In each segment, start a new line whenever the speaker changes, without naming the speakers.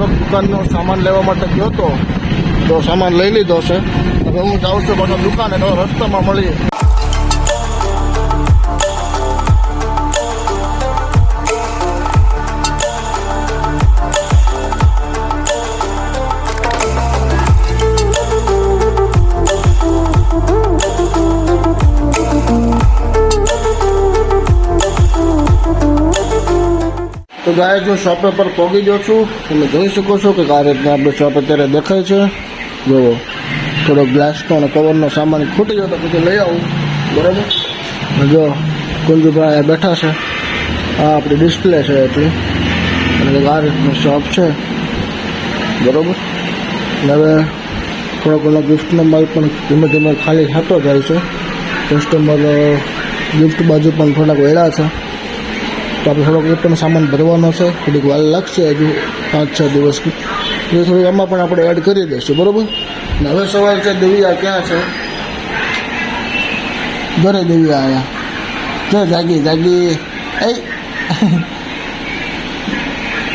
થોડોક દુકાનનો સામાન લેવા માટે ગયો હતો, તો સામાન લઈ લીધો છે. હવે હું જાઉં છું પાછો દુકાને, તો રસ્તામાં મળીએ તો ગાય, જો શોપે પર પહોંચી ગયો છું, તમે જોઈ શકો છો કે આ આપણે શોપ અત્યારે દેખાય છે. જુઓ થોડો ગ્લાસનો અને કવરનો સામાન ખૂટી ગયો તો પછી લઈ આવું. બરાબર? જો કુંજુભાઈ બેઠા છે. આ આપણી ડિસ્પ્લે છે એટલી. અને આ શોપ છે. બરાબર? હવે થોડો ઘણો ગિફ્ટનો માલ પણ ધીમે ધીમે ખાલી થતો જાય છે. કસ્ટમર ગિફ્ટ બાજુ પણ થોડાક વેળા છે. તો આપણે થોડોક એ પણ સામાન ભરવાનો છે. થોડીક વાર લાગશે હજુ પાંચ છ દિવસની એટલે થોડીક આમાં પણ આપણે એડ કરી દઈશું બરાબર? ને હવે સવાલ છે દેવિયા ક્યાં છે? ઘરે દેવિયા આવ્યા જો જાગી જાગી. એ.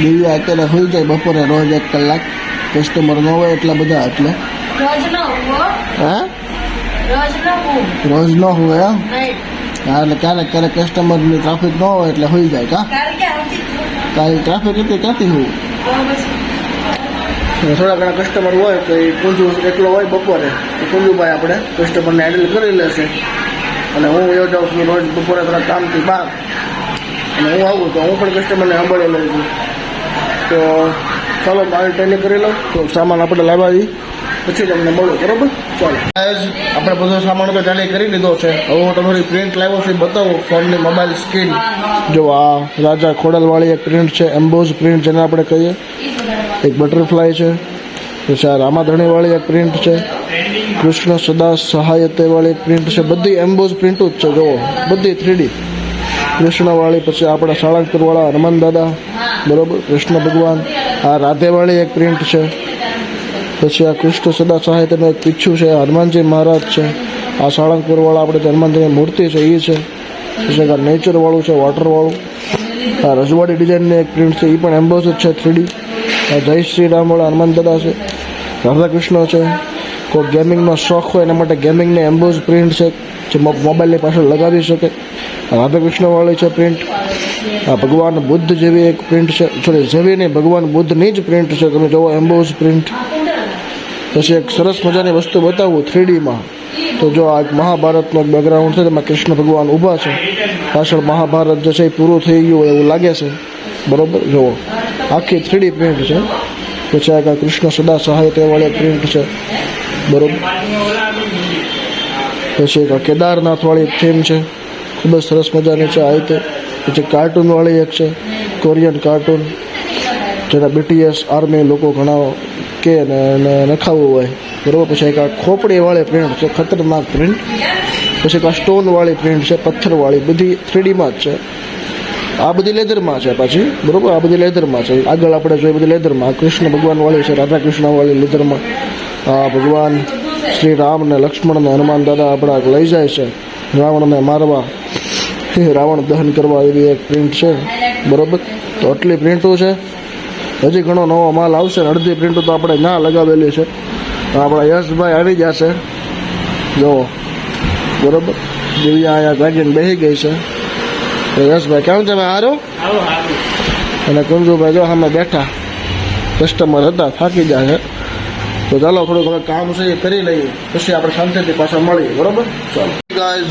દેવિયા અત્યારે હોઈ જાય બપોરે રોજ એક કલાક. કસ્ટમર ન હોય એટલા બધા એટલે.
રોજ
હા.
રોજ ન હું
રોજ ન હોય એમ? હા એટલે ક્યારેક ક્યારેક કસ્ટમરની ટ્રાફિક ન હોય એટલે હોઈ જાય કા?
કાલ
ટ્રાફિક એટલે ક્યાંથી હોવું થોડા ઘણા કસ્ટમર હોય તો એ કુંજુ એકલો હોય બપોરે. તો કુંજુભાઈ આપણે કસ્ટમરને હેન્ડલ કરી લેશે. અને હું એવો જાઉં છું રોજ બપોરે થોડા કામથી બહાર અને હું આવું તો હું પણ કસ્ટમરને સાંભળી લઉં છું. તો ચાલો મારી ટ્રેનિંગ કરી લઉં. તો સામાન આપણે લાવવા પછી તમને મળું, બરોબર? ચાલો. આપણે બધો સામાન તો ટેલી કરી લીધો છે. હવે હું તમારી પ્રિન્ટ લાવ્યો છું બતાવો. ફોનની મોબાઈલ સ્ક્રીન જો આ રાજા ખોડલવાળી એક પ્રિન્ટ છે, એમ્બોઝ પ્રિન્ટ જેને આપણે કહીએ. એક બટરફ્લાય છે. પછી આ રામાધણીવાળી એક પ્રિન્ટ છે. કૃષ્ણ સદા સહાયતેવાળી એક પ્રિન્ટ છે. બધી એમ્બોઝ પ્રિન્ટો જ છે, જુઓ. બધી થ્રીડી કૃષ્ણવાળી, પછી આપણા સાળંગપુરવાળા હનુમાન દાદા, બરોબર? કૃષ્ણ ભગવાન. આ રાધેવાળી એક પ્રિન્ટ છે. પછી આ કૃષ્ણ સદા સહાયતનું એક પીછું છે, હનુમાનજી મહારાજ છે. આ સાળંગપુરવાળા આપણે હનુમાનજીની મૂર્તિ છે એ છે. પછી આ નેચરવાળું છે વોટરવાળું આ રજવાડી ડિઝાઇનની એક પ્રિન્ટ છે એ પણ એમ્બોઝ છે થ્રીડી આ જય શ્રી રામવાળા હનુમાન દાદા છે. રાધાકૃષ્ણ છે. કોઈ ગેમિંગનો શોખ હોય એના માટે ગેમિંગની એમ્બોઝ પ્રિન્ટ છે, જે મોબાઈલની પાછળ લગાવી શકે. રાધાકૃષ્ણવાળી છે પ્રિન્ટ આ ભગવાન બુદ્ધ જેવી એક પ્રિન્ટ છે. સોરી જેવી નહીં ભગવાન બુદ્ધની જ પ્રિન્ટ છે, તમે જોવો એમ્બોઝ પ્રિન્ટ પછી એક સરસ મજાની વસ્તુ બતાવું, થ્રીડીમાં. તો જો આ મહાભારતનો એક બેકગ્રાઉન્ડ છે, તેમાં કૃષ્ણ ભગવાન ઊભા છે. પાછળ મહાભારત જે છે એ પૂરું થઈ ગયું હોય એવું લાગે છે. બરોબર? જુઓ. આખી થ્રીડી પ્રિન્ટ છે. પછી આ કૃષ્ણ સદા સહાય તેવાળી પ્રિન્ટ છે. બરોબર? પછી એક કેદારનાથવાળી થીમ છે. ખૂબ જ સરસ મજાની છે આ રીતે. પછી કાર્ટૂનવાળી એક છે. કોરિયન કાર્ટૂન જેના બીટીએસ આર્મી લોકો ઘણા કે ને એને નખાવવું હોય. બરાબર? પછી એક આ ખોપડીવાળી પ્રિન્ટ છે, ખતરનાક પ્રિન્ટ પછી એક આ સ્ટોનવાળી પ્રિન્ટ છે પથ્થરવાળી બધી થ્રીડીમાં જ છે. આ બધી લેધરમાં છે પાછી. બરોબર? આ બધી લેધરમાં છે. આગળ આપણે જોઈએ બધી લેધરમાં. કૃષ્ણ ભગવાનવાળી છે રાધા કૃષ્ણવાળી લેધરમાં. આ ભગવાન શ્રી રામ ને લક્ષ્મણ ને હનુમાન દાદા આપણા લઈ જાય છે. રાવણને મારવા. રાવણ દહન કરવા એવી એક પ્રિન્ટ છે. બરોબર? તો આટલી પ્રિન્ટો છે. હજી ઘણો નવો માલ આવશે ને અડધી પ્રિન્ટો તો આપણે ના લગાવેલી છે. તો આપણા યશભાઈ આવી જશે. જુઓ બરોબર? દિવ્યા અહીંયા ગાડીને બેસી ગઈ છે. તો યશભાઈ કેમ તમે હારો? અને કુંજુભાઈ જો અમે બેઠા. કસ્ટમર હતા થાકી છે. તો ચાલો થોડું ઘણું કામ છે એ કરી લઈએ. પછી આપણે શાંતિથી પાછા મળીએ બરોબર? ચાલો. ગાઈઝ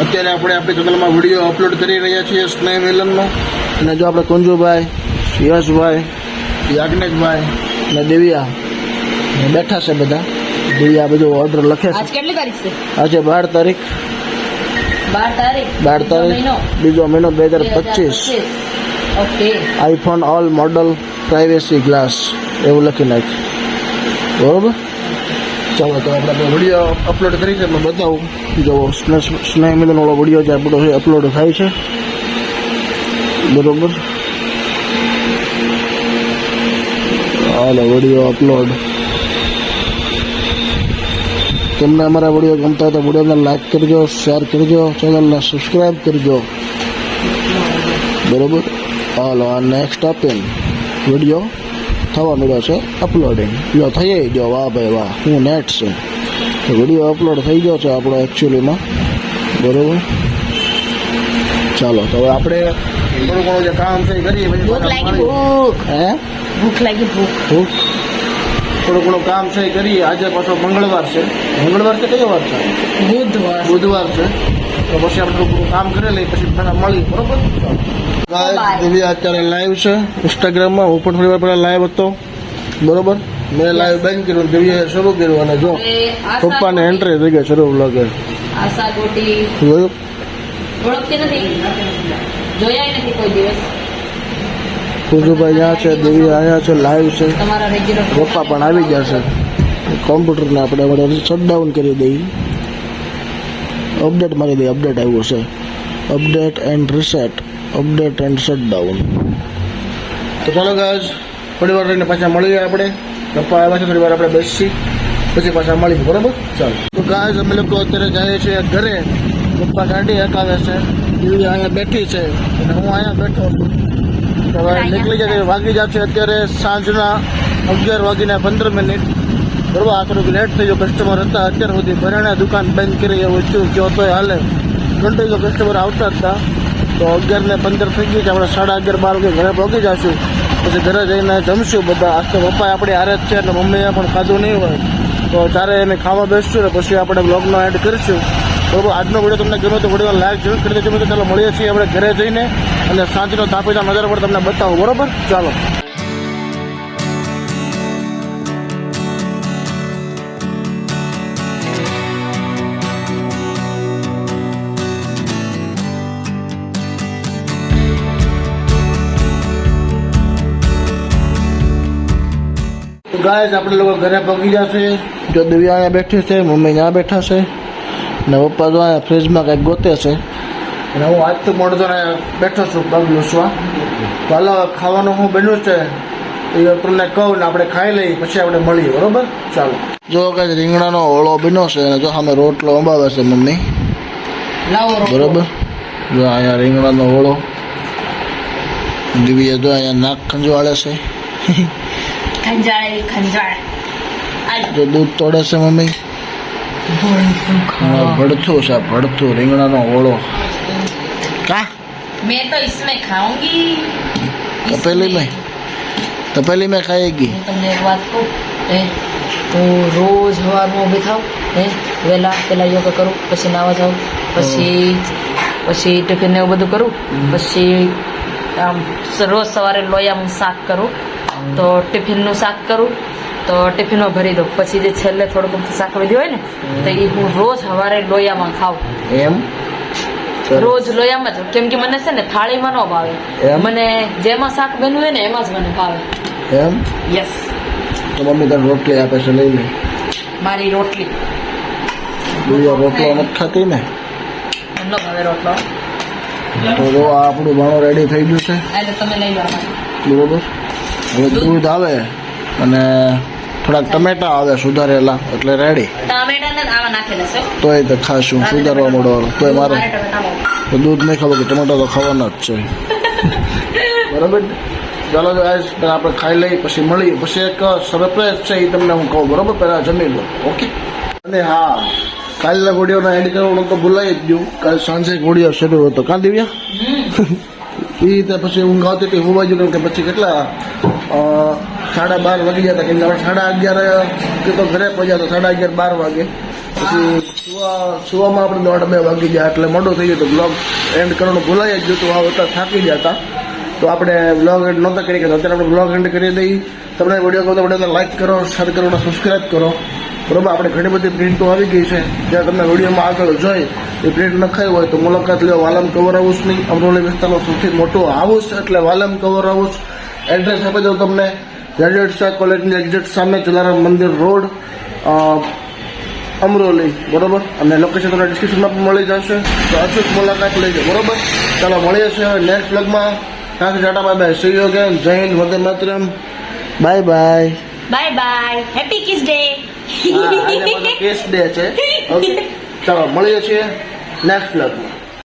અત્યારે આપણે આપણી ચેનલમાં વીડિયો અપલોડ કરી રહ્યા છીએ સ્નેહ મિલનનો. અને જો આપણે કુંજુભાઈ યશભાઈ યાજ્ઞિકભાઈ ને દેવિયા બેઠા છે બધા. દેવિયા બધો ઓર્ડર લખે છે.
આજ કેટલી તારીખ છે?
આજે બાર તારીખ.
બાર તારીખ?
બાર તારીખ
મહિનો?
બીજો મહિનો બે હજાર પચીસ.
Okay.
IPhone all model privacy glass એવું લખી નાખ. બરોબર? ચાલો તો આપણે વીડિયો અપલોડ કરી છે બતાવું. જો સ્નેહ મિલનવાળો વીડિયો જે આપણો અપલોડ થાય છે. બરોબર? હાલો વીડિયો અપલોડ તમને અમારા વીડિયો ગમતા હોય તો વિડીયોને લાઈક કરજો શેર કરજો ચેનલને સબસ્ક્રાઈબ કરજો. બરોબર? હાલો, આ નેક્સ્ટ આપીને વીડિયો થવા મળ્યો છે અપલોડિંગ લો થઈ ગયો વાહ ભાઈ વાહ, હું નેટ છે. વીડિયો અપલોડ થઈ ગયો છે આપણો એકચ્યુઅલીમાં બરોબર? ચાલો તો હવે આપણે થોડું ઘણું જે કામ છે કરીએ પછી
ભૂખ લાગી ભૂખ.
હે?
ભૂખ લાગી ભૂખ.
ભૂખ? થોડું ઘણું કામ છે કરીએ. આજે પાછો મંગળવાર છે. મંગળવાર છે કયો વાર છે?
બુધવાર.
બુધવાર છે. તો પછી આપણે થોડું કામ કરી લઈએ પછી પેલા મળીએ બરોબર. દિવ્યા અત્યારે લાઈવ છે ઇન્સ્ટાગ્રામમાં હું પણ થોડી વાર પહેલા લાઈવ હતો. બરોબર? મેં લાઈવ બંધ કર્યું દિવ્યાએ શરૂ કર્યું અને જો પપ્પાને એન્ટ્રી થઈ ગઈ શરૂ લાગે
આશા ગોટી.
જોયું?
ઓળખતી નથી. જોયા નથી કોઈ દિવસ.
કુંજુભાઈ ત્યાં છે દેવી અહીંયા છે લાઈવ છે. પપ્પા પણ આવી ગયા છે. કોમ્પ્યુટરને આપણે વડે શટડાઉન કરી દઈએ. અપડેટ મારી દઈએ અપડેટ આવ્યો છે. Update and reset update and shutdown તો ચાલો ગાજ થોડી વાર રહીને પાછા મળીએ આપણે. પપ્પા આવ્યા છે થોડી વાર આપણે બેસી પછી પાછા મળીએ બરાબર? ચાલો. તો ગાજ અમે લોકો અત્યારે જઈએ છીએ ઘરે. પપ્પા ગાડી હકાવે છે દિવ્યા અહીંયા બેઠી છે. અને હું અહીંયા બેઠો છું. તો હવે નીકળી જાય વાગી જશે અત્યારે સાંજના અગિયાર વાગીને પંદર મિનિટ. બરોબર આ થોડુંક લેટ થઈ ગયો કસ્ટમર હતા અત્યાર સુધી ભરાણા દુકાન બંધ કરી એવું થયું કયો તોય હાલે. કન્ટિન્યુ કસ્ટમર આવતા જ હતા. તો અગિયાર ને પંદર થઈ ગઈ છે આપણે સાડા અગિયાર બાર વાગે ઘરે પહોંચી જશું. પછી ઘરે જઈને જમશું બધા. આજ તો પપ્પા આપણી હારે જ છે એટલે મમ્મીએ પણ ખાધું નહીં હોય. તો ત્યારે એને ખાવા બેસશું ને પછી આપણે બ્લોગનો એડ કરીશું. બરોબર, આજનો વીડિયો તમને ગમ્યો તો વીડિયો લાઈક જરૂર કરી દેજો. મિત્રો, ચાલો, મળીએ છીએ આપણે ઘરે જઈને અને સાંજનો તાપીના નજારો પણ તમને બતાવું. બરોબર? ચાલો. ગાય આપણે લોકો ઘરે પગી જશે જો દિવ્યા અહીંયા બેઠી છે, મમ્મી ત્યાં બેઠા છે. ને પપ્પા તો અહીંયા ફ્રીજમાં કંઈક ગોતે છે. અને હું આજ તો મોડો તો બેઠો છું પગ લૂસવા તો હાલો ખાવાનું હું બન્યું છે. એ તમને કહું ને આપણે ખાઈ લઈએ પછી આપણે મળીએ બરોબર? ચાલો. જો કે રીંગણાનો ઓળો બન્યો છે અને જો સામે રોટલો અંબાવે છે મમ્મી. બરોબર? જો અહીંયા રીંગણાનો ઓળો. દીવીએ જો અહીંયા નાક ખંજવાળે છે.
ખંજાળે ખંજાળે
જો દૂધ તોડે છે મમ્મી. ભડથું સા ભડથું રીંગણાનો ઓળો. કા?
મેં तो इसमें खाऊंगी
तपेली में તપેલી મેં
ખાઈગી તમને એક વાત કહું એ તો રોજ સવારમાં ઊભી થાઉં હે? વહેલા પહેલાં યોગા કરું પછી નાવા જાઉં પછી પછી ટિફિન ને એવું બધું કરું પછી આમ રોજ સવારે લોયાનું શાક કરું તો ટિફિનનું શાક કરું તો ટિફિનમાં ભરી દઉં. પછી જે છેલ્લે થોડુંક શાક વધ્યું હોય ને તો એ હું રોજ સવારે લોયામાં ખાઉં.
એમ?
રોજ લોયામાં જ. કેમ કે મને છે ને થાળીમાં ન ભાવે? મને જેમાં શાક બન્યું હોય ને એમાં જ મને ભાવે.
એમ?
યસ
તો મમ્મી તને રોટલી આપે છે લઈ લે
મારી રોટલી.
દિવ્યા રોટલો નથી ખાતી ને?
મને ન ભાવે રોટલો.
તો જો આ આપણું ભાણું રેડી થઈ ગયું છે.
એટલે તમે લઈ લો.
બરોબર હવે દૂધ આવે અને થોડાક ટમેટા આવે સુધારેલા એટલે રેડી
તો
તોય તો ખાશું સુધારવા મળવાનું તોય મારે. તો દૂધ નહીં ખાવું કે ટમેટા તો ખાવાના જ છે. બરાબર? ચાલો તો આપણે ખાઈ લઈએ પછી મળીએ. પછી એક સરપ્રાઈઝ છે એ તમને હું કહું બરાબર? પહેલાં જમી લો. ઓકે અને હા કાલના વિડીયોનો એડ કરવાનું તો ભૂલાઈ જ ગયું. કાલ સાંજે એક શરૂ હતો. કાં દિવ્યા? એ રીતે પછી ઊંઘ આવતી હતી હોવા કેમ કે પછી કેટલા? સાડા બાર વાગી હતા. કેમ કે આપણે સાડા અગિયાર, કે તો ઘરે પહોંચ્યા તો સાડા અગિયાર બાર વાગે. પછી સુવા, સુવામાં આપણે દોઢ બે વાગી ગયા. એટલે મોટો થઈ ગયું તો બ્લોગ એન્ડ કરવાનું ભૂલાઈ જ હતું. આ વખત થાકી ગયા હતા. તો આપણે બ્લોગ એન્ડ નહોતા કરી ગયા અત્યારે આપણે બ્લોગ એન્ડ કરી દઈએ. તમને વીડિયો ગમતો વિડીયોને લાઈક કરો શેર કરો અને સબસ્ક્રાઈબ કરો. બરોબર? આપણે ઘણી બધી પ્રિન્ટો આવી ગઈ છે. જ્યાં તમને વિડીયોમાં આગળ જોઈ, એ પ્રિન્ટ નખાઈ હોય તો મુલાકાત લ્યો. વાલમ કવર હાઉસની અમરોલી વિસ્તારનો સૌથી મોટો હાઉસ એટલે વાલમ કવર હાઉસ એડ્રેસ આપી દઉં તમને. ગ્રેજ્યુએટ શાહ કોલેજની એક્ઝેક્ટ સામે જલારામ મંદિર રોડ અમરોલી બરોબર? અને લોકેશન તમને ડિસ્ક્રિપ્શનમાં પણ મળી જશે. તો અચૂક મુલાકાત લેજો બરોબર? ચાલો મળીએ છીએ નેક્સ્ટ બ્લોગમાં ત્યાંથી tata bye bye see you again જય Hind Vande Mataram. Bye bye
bye bye happy kiss day
kiss day છે. ઓકે ચાલો મળીએ છીએ નેક્સ્ટ બ્લોગમાં